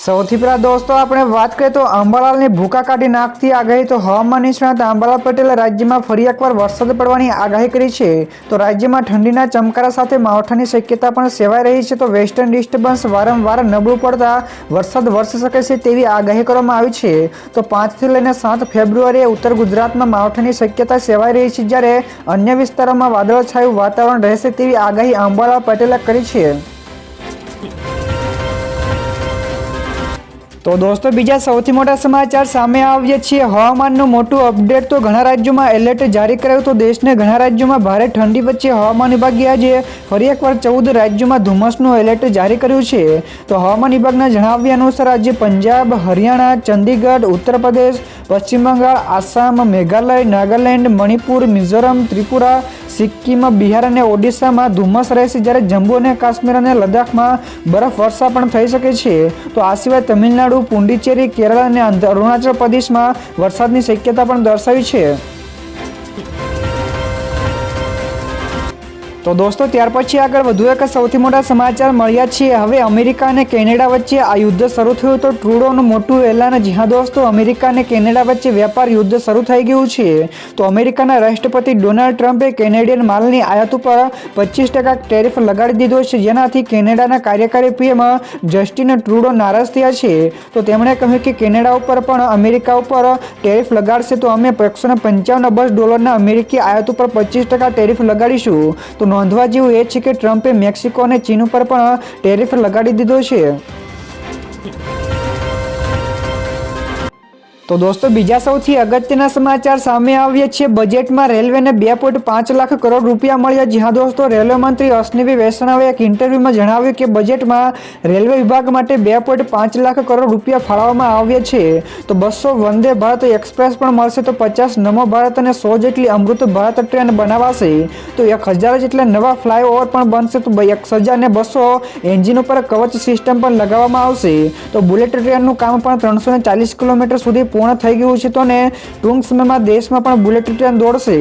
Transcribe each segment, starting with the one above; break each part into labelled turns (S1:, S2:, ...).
S1: સૌથી પહેલા દોસ્તો, આપણે વાત કરીએ તો અંબાલાલની ભૂકા કાઢી નાખતી આગાહી. તો હવામાન નિષ્ણાત અંબાલાલ પટેલે રાજ્યમાં ફરી એકવાર વરસાદ પડવાની આગાહી કરી છે. તો રાજ્યમાં ઠંડીના ચમકારા સાથે માવઠાની શક્યતા પણ સેવાઈ રહી છે. તો વેસ્ટર્ન ડિસ્ટર્બન્સ વારંવાર નબળું પડતા વરસાદ વરસી શકે છે તેવી આગાહી કરવામાં આવી છે. તો પાંચથી લઈને સાત ફેબ્રુઆરીએ ઉત્તર ગુજરાતમાં માવઠાની શક્યતા સેવાઈ રહી છે. જ્યારે અન્ય વિસ્તારોમાં વાદળછાયું વાતાવરણ રહેશે તેવી આગાહી અંબાલાલ પટેલે કરી છે. તો દોસ્તો, બીજા સૌથી મોટા સમાચાર સામે આવીએ છીએ. હવામાનનું મોટું અપડેટ તો ઘણા રાજ્યોમાં એલર્ટ જારી કરાયું તો દેશને ઘણા રાજ્યોમાં ભારે ઠંડી વચ્ચે હવામાન વિભાગે આજે ફરી એકવાર ચૌદ રાજ્યોમાં ધુમ્મસનું એલર્ટ જારી કર્યું છે. તો હવામાન વિભાગના જણાવ્યા અનુસાર આજે પંજાબ, હરિયાણા, ચંદીગઢ ઉત્તર પ્રદેશ પશ્ચિમ બંગાળ, આસામ, મેઘાલય, નાગાલેન્ડ, મણિપુર, મિઝોરમ, ત્રિપુરા સિક્કિમ, બિહાર અને ઓડિશામાં ધુમ્મસ રહેશે જ્યારે જમ્મુ અને કાશ્મીર અને લદ્દાખમાં બરફ વર્ષા પણ થઈ શકે છે. તો આ સિવાય તમિલનાડુ, પુંડિચેરી, કેરળ અને અરુણાચલ પ્રદેશમાં વરસાદની શક્યતા પણ દર્શાવી છે. તો દોસ્તો, ત્યાર પછી આગળ વધુ એક સૌથી મોટા સમાચાર મળ્યા છે. હવે અમેરિકા અને કેનેડા વચ્ચે આ યુદ્ધ શરૂ થયું તો ટ્રુડોનું મોટું એલાન જ્યાં દોસ્તો, અમેરિકા અને કેનેડા વચ્ચે વેપાર યુદ્ધ શરૂ થઈ ગયું છે. તો અમેરિકાના રાષ્ટ્રપતિ ડોનાલ્ડ ટ્રમ્પે કેનેડિયન માલની આયાત ઉપર પચીસ ટકા ટેરિફ લગાડી દીધો છે. જેનાથી કેનેડાના કાર્યકારી પીએમ જસ્ટિન ટ્રુડો નારાજ થયા છે. તો તેમણે કહ્યું કે કેનેડા ઉપર પણ અમેરિકા ઉપર ટેરિફ લગાડશે. તો અમે એકસો પંચાવન અબજ ડોલરના અમેરિકી આયાત ઉપર પચીસ ટકા ટેરિફ લગાડીશું. તો નોંધવા જેવું એ છે કે ટ્રમ્પે મેક્સિકો અને ચીન ઉપર પણ ટેરિફ લગાડી દીધો છે. તો દોસ્તો, બીજા સૌથી અગત્યના સમાચાર સામે આવ્યા છે. બજેટમાં રેલવેને બે પોઈન્ટ પાંચ લાખ કરોડ રૂપિયા મળ્યા જ્યાં દોસ્તો, રેલવે મંત્રી અશ્વિની વૈષ્ણવે એક ઇન્ટરવ્યુમાં જણાવ્યું કે બજેટમાં રેલવે વિભાગ માટે બે પોઈન્ટ પાંચ લાખ કરોડ રૂપિયા ફાળવવામાં આવ્યા છે. તો બસો વંદે ભારત એક્સપ્રેસ પણ મળશે. તો પચાસ નમો ભારત અને સો જેટલી અમૃત ભારત ટ્રેન બનાવાશે. તો એક હજાર જેટલા નવા ફ્લાયઓવર પણ બનશે. તો એક હજાર ને બસો એન્જિન ઉપર કવચ સિસ્ટમ પણ લગાવવામાં આવશે. તો બુલેટ ટ્રેનનું કામ પણ ત્રણસો ચાલીસ કિલોમીટર સુધી પૂર્ણ થઈ ગયું છે તો ને ટૂંક સમયમાં દેશમાં પણ બુલેટ ટ્રેન દોડશે.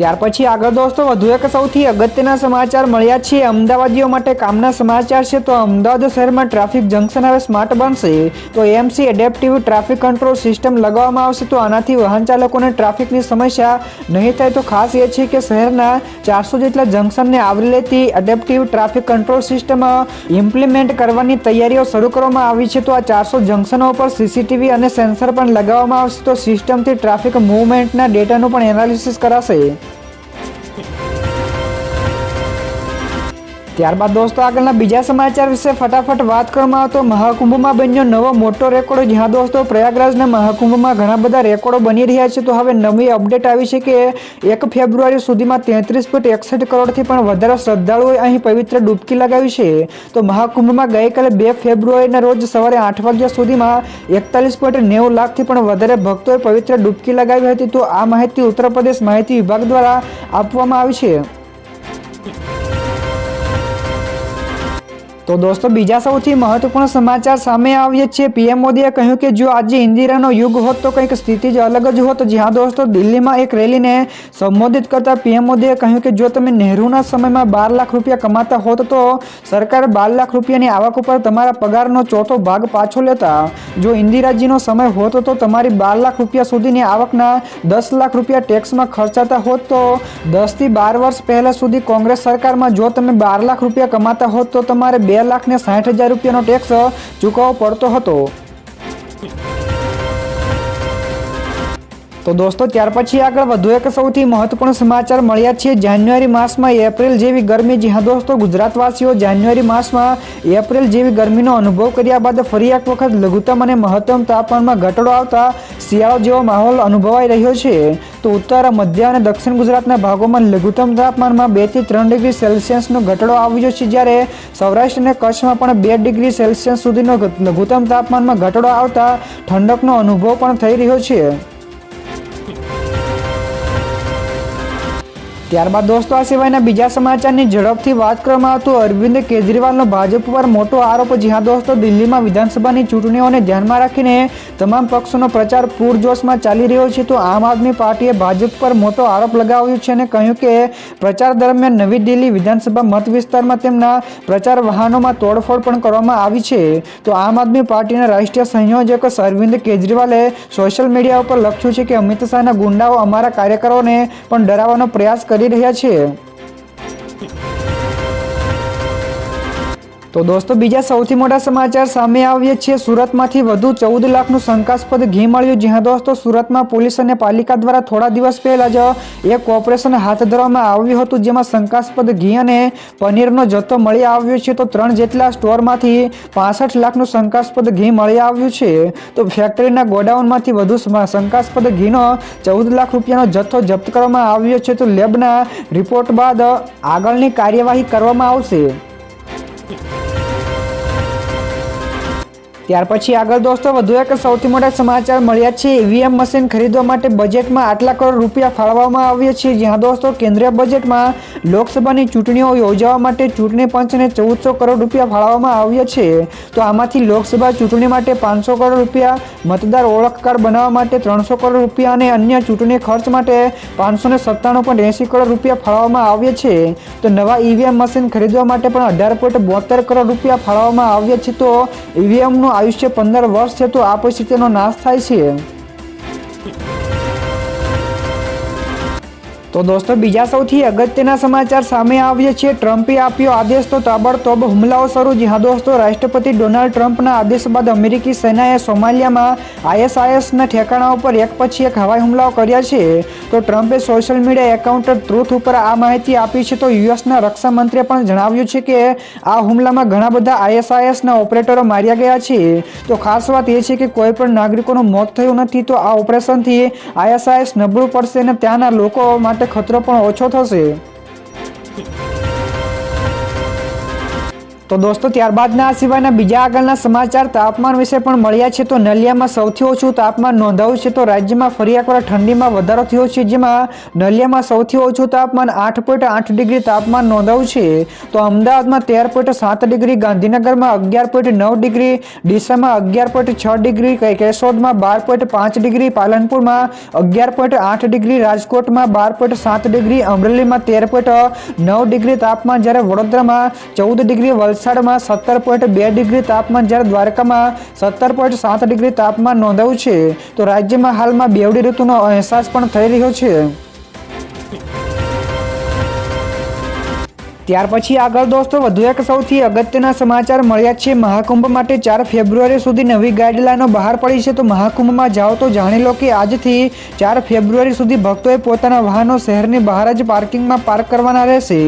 S1: ત્યાર પછી આગળ દોસ્તો, વધુ એક સૌથી અગત્યના સમાચાર મળ્યા છે. અમદાવાદીઓ માટે કામના સમાચાર છે તો અમદાવાદ શહેરમાં ટ્રાફિક જંકશન હવે સ્માર્ટ બનશે. તો MC adaptive traffic control system લગાવવામાં આવશે તો આનાથી વાહન ચાલકોને ટ્રાફિકની સમસ્યા નહીં થાય. તો ખાસ એ છે કે શહેરના ચારસો જેટલા જંકશનને આવરી લેતી adaptive traffic control system implement કરવાની તૈયારીઓ શરૂ કરવામાં આવી છે. તો આ ચારસો જંકશનો પર સીસીટીવી અને સેન્સર પણ લગાવવામાં આવશે. તો સિસ્ટમથી ટ્રાફિક મૂવમેન્ટના ડેટાનું પણ એનાલિસિસ કરાશે. ત્યારબાદ દોસ્તો, આગળના બીજા સમાચાર વિશે ફટાફટ વાત કરવામાં આવે તો મહાકુંભમાં બન્યો નવો મોટો રેકોર્ડ. જ્યાં દોસ્તો, પ્રયાગરાજના મહાકુંભમાં ઘણા બધા રેકોર્ડો બની રહ્યા છે. તો હવે નવી અપડેટ આવી છે કે એક ફેબ્રુઆરી સુધીમાં તેત્રીસ પોઈન્ટ એકસઠ કરોડથી પણ વધારે શ્રદ્ધાળુઓએ અહીં પવિત્ર ડૂબકી લગાવી છે. તો મહાકુંભમાં ગઈકાલે બે ફેબ્રુઆરીના રોજ સવારે આઠ વાગ્યા સુધીમાં એકતાલીસ પોઈન્ટ નેવું લાખથી પણ વધારે ભક્તોએ પવિત્ર ડૂબકી લગાવી હતી. તો આ માહિતી ઉત્તર પ્રદેશ માહિતી વિભાગ દ્વારા આપવામાં આવી છે. તો દોસ્તો, બીજા સૌથી મહત્વપૂર્ણ સમાચાર સામે આવીએ છીએ. પીએમ મોદીએ કહ્યું કે જો આજે ઇન્દિરાનો યુગ હોત તો કંઈક સ્થિતિ જ અલગ જ હોત. જ્યાં દોસ્તો, દિલ્હીમાં એક રેલીને સંબોધિત કરતા પીએમ મોદીએ કહ્યું કે જો તમે નહેરુના સમયમાં બાર લાખ રૂપિયા કમાતા હોત તો સરકાર બાર લાખ રૂપિયાની આવક ઉપર તમારા પગારનો ચોથો ભાગ પાછો લેતા. જો ઇન્દિરાજીનો સમય હોત તો તમારી બાર લાખ રૂપિયા સુધીની આવકના દસ લાખ રૂપિયા ટેક્સમાં ખર્ચાતા હોત તો દસથી બાર વર્ષ પહેલાં સુધી કોંગ્રેસ સરકારમાં જો તમે બાર લાખ રૂપિયા કમાતા હોત તો તમારે બે લાખ ને સાઠ હજાર રૂપિયાનો ટેક્સ ચૂકવવો પડતો હતો. તો દોસ્તો, ત્યાર પછી આગળ વધુ એક સૌથી મહત્વપૂર્ણ સમાચાર મળ્યા છે. જાન્યુઆરી માસમાં એપ્રિલ જેવી ગરમી જ્યાં દોસ્તો, ગુજરાતવાસીઓ જાન્યુઆરી માસમાં એપ્રિલ જેવી ગરમીનો અનુભવ કર્યા બાદ ફરી એક વખત લઘુત્તમ અને મહત્તમ તાપમાનમાં ઘટાડો આવતા શિયાળો જેવો માહોલ અનુભવાઈ રહ્યો છે. તો ઉત્તર, મધ્ય અને દક્ષિણ ગુજરાતના ભાગોમાં લઘુત્તમ તાપમાનમાં બેથી ત્રણ ડિગ્રી સેલ્સિયસનો ઘટાડો આવ્યો છે, જ્યારે સૌરાષ્ટ્ર અને કચ્છમાં પણ બે ડિગ્રી સેલ્સિયસ સુધીનો લઘુત્તમ તાપમાનમાં ઘટાડો આવતા ઠંડકનો અનુભવ પણ થઈ રહ્યો છે. ત્યારબાદ દોસ્તો, આ સિવાયના બીજા સમાચારની ઝડપથી વાત કરવામાં આવતું, અરવિંદ કેજરીવાલનો ભાજપ પર મોટો આરોપ જી હા દોસ્તો, દિલ્હીમાં વિધાનસભાની ચૂંટણીઓને ધ્યાનમાં રાખીને તમામ પક્ષોનો પ્રચાર પૂરજોશમાં ચાલી રહ્યો છે. તો આમ આદમી પાર્ટીએ ભાજપ પર મોટો આરોપ લગાવ્યો છે અને કહ્યું કે પ્રચાર દરમિયાન નવી દિલ્હી વિધાનસભા મત વિસ્તારમાં તેમના પ્રચાર વાહનોમાં તોડફોડ પણ કરવામાં આવી છે. તો આમ આદમી પાર્ટીના રાષ્ટ્રીય સંયોજક અરવિંદ કેજરીવાલે સોશિયલ મીડિયા ઉપર લખ્યું છે કે અમિત શાહના ગુંડાઓ અમારા કાર્યકરોને પણ ડરાવવાનો પ્રયાસ કરી રહ્યા છે તો દોસ્તો, બીજા સૌથી મોટા સમાચાર સામે આવીએ છીએ. સુરતમાંથી વધુ ચૌદ લાખનું શંકાસ્પદ ઘી મળ્યું, જ્યાં દોસ્તો સુરતમાં પોલીસ અને પાલિકા દ્વારા થોડા દિવસ પહેલાં જ એક ઓપરેશન હાથ ધરવામાં આવ્યું હતું, જેમાં શંકાસ્પદ ઘી અને પનીરનો જથ્થો મળી આવ્યો છે. તો ત્રણ જેટલા સ્ટોરમાંથી પાસઠ લાખનું શંકાસ્પદ ઘી મળી આવ્યું છે. તો ફેક્ટરીના ગોડાઉનમાંથી વધુ શંકાસ્પદ ઘીનો ચૌદ લાખ રૂપિયાનો જથ્થો જપ્ત કરવામાં આવ્યો છે. તો લેબના રિપોર્ટ બાદ આગળની કાર્યવાહી કરવામાં આવશે. ત્યાર પછી આગળ દોસ્તો, વધુ એક સૌથી મોટા સમાચાર મળ્યા છે. ઈવીએમ મશીન ખરીદવા માટે બજેટમાં આટલા કરોડ રૂપિયા ફાળવવામાં આવ્યા છે. જ્યાં દોસ્તો, કેન્દ્રીય બજેટમાં લોકસભાની ચૂંટણીઓ યોજવા માટે ચૂંટણી પંચને ચૌદસો કરોડ રૂપિયા ફાળવવામાં આવ્યા છે. તો આમાંથી લોકસભા ચૂંટણી માટે પાંચસો કરોડ રૂપિયા, મતદાર ઓળખ કાર્ડ બનાવવા માટે ત્રણસો કરોડ રૂપિયા અને અન્ય ચૂંટણી ખર્ચ માટે પાંચસો ને સત્તાણું પોઈન્ટ એંસી કરોડ રૂપિયા ફાળવવામાં આવ્યા છે. તો નવા ઈવીએમ મશીન ખરીદવા માટે પણ અઢાર પોઈન્ટ બોતેર કરોડ રૂપિયા ફાળવવામાં આવ્યા છે. તો ઈવીએમનું આયુષ્ય પંદર વર્ષ છે તો આ પછી તેનો નાશ થાય છે. તો દોસ્તો, બીજા સૌથી અગત્યના સમાચાર સામે આવ્યા છે. ટ્રમ્પે આપ્યો આદેશ તો તાબડતોબ હુમલાઓ શરૂ. જી હા દોસ્તો, રાષ્ટ્રપતિ ડોનાલ્ડ ટ્રમ્પના આદેશ બાદ અમેરિકી સેનાએ સોમાલિયામાં આઈએસઆઈએસના ઠેકાણા ઉપર એક પછી એક હવાઈ હુમલાઓ કર્યા છે. તો ટ્રમ્પે સોશિયલ મીડિયા એકાઉન્ટ ટ્રુથ ઉપર આ માહિતી આપી છે. તો યુએસના રક્ષા મંત્રીએ પણ જણાવ્યું છે કે આ હુમલામાં ઘણા બધા આઈએસઆઈએસના ઓપરેટરો માર્યા ગયા છે. તો ખાસ વાત એ છે કે કોઈ પણ નાગરિકોનું મોત થયું નથી, તો આ ઓપરેશનથી આઈએસઆઈએસ નબળું પડશે અને ત્યાંના લોકો માટે ખતરો પણ ઓછો થશે. તો દોસ્તો, ત્યારબાદના આ સિવાયના બીજા આગળના સમાચાર તાપમાન વિશે પણ મળ્યા છે. તો નલિયામાં સૌથી ઓછું તાપમાન નોંધાયું છે. તો રાજ્યમાં ફરી એકવાર ઠંડીમાં વધારો થયો છે. જેમાં નલિયામાં સૌથી ઓછું તાપમાન આઠ પોઈન્ટ આઠ ડિગ્રી તાપમાન નોંધાયું છે. તો અમદાવાદમાં તેર પોઈન્ટ સાત ડિગ્રી, ગાંધીનગરમાં અગિયાર પોઈન્ટ નવ ડિગ્રી, ડીસામાં અગિયાર પોઈન્ટ છ ડિગ્રી કેશોદમાં બાર પોઈન્ટ પાંચ ડિગ્રી, પાલનપુરમાં અગિયાર પોઈન્ટ આઠ ડિગ્રી, રાજકોટમાં બાર પોઈન્ટ સાત ડિગ્રી, અમરેલીમાં તેર પોઈન્ટ નવ ડિગ્રી તાપમાન. જ્યારે વડોદરામાં ચૌદ ડિગ્રી વલસાડમાં સત્તર પોઈન્ટ બે ડિગ્રી તાપમાન, જ્યારે દ્વારકામાં સત્તર પોઈન્ટ સાત ડિગ્રી તાપમાન નોંધાયું છે. તો રાજ્યમાં હાલમાં બેવડી ઋતુનો અહેસાસ પણ થઈ રહ્યો છે. ત્યાર પછી આગળ દોસ્તો, વધુ એક સૌથી અગત્યના સમાચાર મળ્યા છે. મહાકુંભ માટે ચાર ફેબ્રુઆરી સુધી નવી ગાઈડલાઈનો બહાર પડી છે. તો મહાકુંભમાં જાઓ તો જાણી લો કે આજથી ચાર ફેબ્રુઆરી સુધી ભક્તોએ પોતાના વાહનો શહેરની બહાર જ પાર્કિંગમાં પાર્ક કરવાના રહેશે.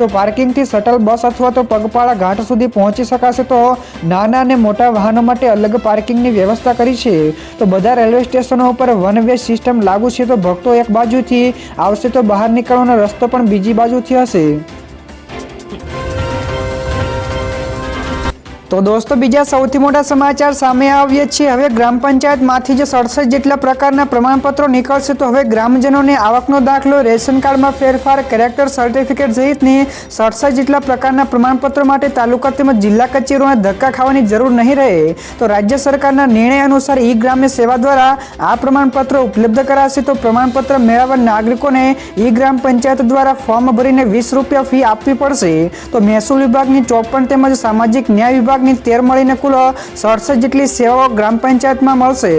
S1: તો પાર્કિંગથી શટલ બસ અથવા તો પગપાળા ઘાટ સુધી પહોંચી શકાશે. તો નાના અને મોટા વાહનો માટે અલગ પાર્કિંગની વ્યવસ્થા કરી છે. તો બધા રેલવે સ્ટેશનો ઉપર વન વે સિસ્ટમ લાગુ છે. તો ભક્તો એક બાજુથી આવશે તો બહાર નીકળવાનો રસ્તો પણ બીજી બાજુથી હશે. તો દોસ્તો, બીજા સૌથી મોટા સમાચાર સામે આવીએ છીએ. હવે ગ્રામ પંચાયતમાંથી જે સડસઠ જેટલા પ્રકારના પ્રમાણપત્રો નીકળશે, તો હવે ગ્રામજનોને આવકનો દાખલો, રેશન કાર્ડમાં ફેરફાર, કેરેક્ટર સર્ટિફિકેટ સહિતની સડસઠ જેટલા પ્રકારના પ્રમાણપત્રો માટે તાલુકા તેમજ જિલ્લા કચેરીઓમાં ધક્કા ખાવાની જરૂર નહીં રહે. તો રાજ્ય સરકારના નિર્ણય અનુસાર ઈ ગ્રામ્ય સેવા દ્વારા આ પ્રમાણપત્રો ઉપલબ્ધ કરાશે. તો પ્રમાણપત્ર મેળવવા નાગરિકોને ઈ ગ્રામ પંચાયત દ્વારા ફોર્મ ભરીને વીસ રૂપિયા ફી આપવી પડશે. તો મહેસૂલ વિભાગની ચોપન તેમજ સામાજિક ન્યાય વિભાગની તેર મળીને કુલ સડસઠ જેટલી સેવાઓ ગ્રામ પંચાયતમાં મળશે.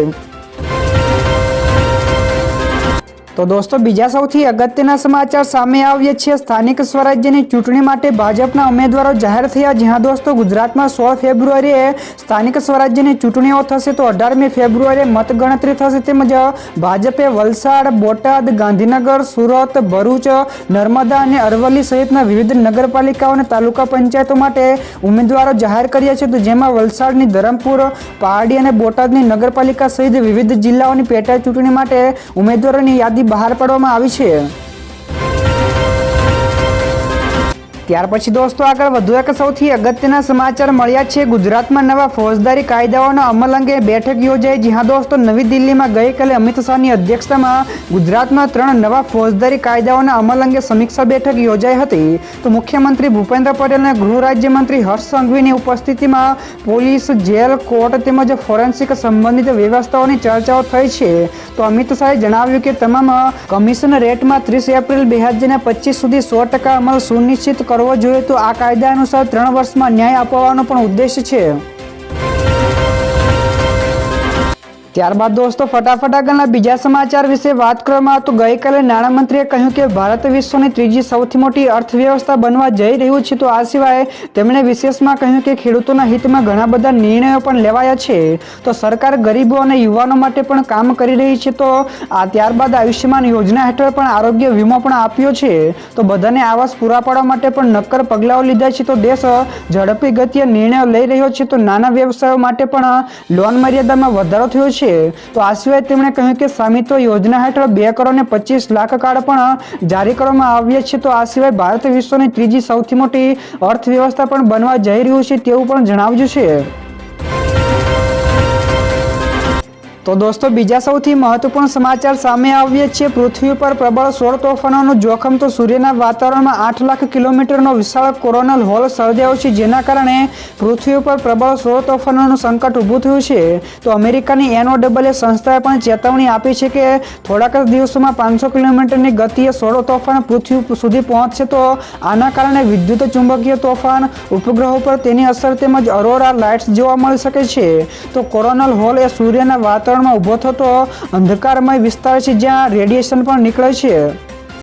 S1: તો દોસ્તો, બીજા સૌથી અગત્યના સમાચાર સામે આવ્યા છે સ્થાનિક સ્વરાજ્યની ચૂંટણી માટે ભાજપના ઉમેદવારો જાહેર થયા. જ્યાં દોસ્તો, ગુજરાતમાં સોળ ફેબ્રુઆરીએ સ્થાનિક સ્વરાજ્યની ચૂંટણીઓ થશે તો અઢારમી ફેબ્રુઆરીએ મતગણતરી થશે તેમજ ભાજપે વલસાડ, બોટાદ, ગાંધીનગર, સુરત, ભરૂચ, નર્મદા અને અરવલ્લી સહિતના વિવિધ નગરપાલિકાઓ અને તાલુકા પંચાયતો માટે ઉમેદવારો જાહેર કર્યા છે. તો જેમાં વલસાડની ધરમપુર પહાડી અને બોટાદની નગરપાલિકા સહિત વિવિધ જિલ્લાઓની પેટા ચૂંટણી માટે ઉમેદવારોની યાદી બહાર પાડવામાં આવી છે? ત્યાર પછી દોસ્તો આગળ વધુ એક સૌથી અગત્યના સમાચાર મળ્યા છે. ગુજરાતમાં નવા ફોજદારી કાયદાઓના અમલ અંગે બેઠક યોજાઈ. જ્યાં દોસ્તો, નવી દિલ્હીમાં ગઈકાલે અમિત શાહની અધ્યક્ષતામાં ગુજરાતમાં ત્રણ નવા ફોજદારી કાયદાઓના અમલ અંગે સમીક્ષા બેઠક યોજાઈ હતી. તો મુખ્યમંત્રી ભૂપેન્દ્ર પટેલ અને ગૃહ રાજ્યમંત્રી હર્ષ સંઘવીની ઉપસ્થિતિમાં પોલીસ, જેલ, કોર્ટ તેમજ ફોરેન્સિક સંબંધિત વ્યવસ્થાઓની ચર્ચાઓ થઈ છે. તો અમિત શાહે જણાવ્યું કે, તમામ કમિશન રેટમાં ત્રીસ એપ્રિલ બે હજાર પચીસ સુધી સો ટકા અમલ સુનિશ્ચિત કરવો જોઈએ તો આ કાયદા અનુસાર ત્રણ વર્ષમાં ન્યાય અપાવવાનો પણ ઉદ્દેશ છે. ત્યારબાદ દોસ્તો, ફટાફટ આગળના બીજા સમાચાર વિશે વાત કરવામાં તો ગઈકાલે નાણામંત્રીએ કહ્યું કે ભારત વિશ્વની ત્રીજી સૌથી મોટી અર્થવ્યવસ્થા બનવા જઈ રહ્યું છે. તો આ સિવાય તેમણે વિશેષમાં કહ્યું કે ખેડૂતોના હિતમાં ઘણા બધા નિર્ણયો પણ લેવાયા છે. તો સરકાર ગરીબો અને યુવાનો માટે પણ કામ કરી રહી છે. તો આ ત્યારબાદ આયુષ્યમાન યોજના હેઠળ પણ આરોગ્ય વીમો પણ આપ્યો છે. તો બધાને આવાસ પૂરા પાડવા માટે પણ નક્કર પગલાઓ લીધા છે. તો દેશ ઝડપી ગતિએ નિર્ણયો લઈ રહ્યો છે. તો નાના વ્યવસાયો માટે પણ લોન મર્યાદામાં વધારો થયો છે. તો આ સિવાય તેમણે કહ્યું કે સ્વામિત્વ યોજના હેઠળ બે કરોડ ને પચીસ લાખ કાર્ડ પણ જારી કરવામાં આવ્યા છે. તો આ સિવાય ભારત વિશ્વની ત્રીજી સૌથી મોટી અર્થવ્યવસ્થા પણ બનવા જઈ રહ્યું છે તેવું પણ જણાવ્યું છે. તો દોસ્તો, બીજા સૌથી મહત્વપૂર્ણ સમાચાર સામે આવીએ છે. પૃથ્વી પર પ્રબળ સોળ તોફાનોનું જોખમ તો સૂર્યના વાતાવરણમાં આઠ લાખ કિલોમીટરનો વિશાળ કોરોનલ હોલ સર્જાયો છે, જેના કારણે પૃથ્વી ઉપર પ્રબળ સોળ તોફાનોનું સંકટ ઊભું થયું છે. તો અમેરિકાની એનઓડબલએ સંસ્થાએ પણ ચેતવણી આપી છે કે થોડાક જ દિવસોમાં પાંચસો કિલોમીટરની ગતિએ સોળ તોફાન પૃથ્વી સુધી પહોંચશે. તો આના કારણે વિદ્યુત ચુંબકીય તોફાન, ઉપગ્રહો પર તેની અસર તેમજ અરોરા લાઇટ્સ જોવા મળી શકે છે. તો કોરોનલ હોલ એ સૂર્યના વાતાવરણમાં ઊભો થતો અંધકારમય વિસ્તાર છે જ્યાં રેડિયેશન પણ નીકળે છે.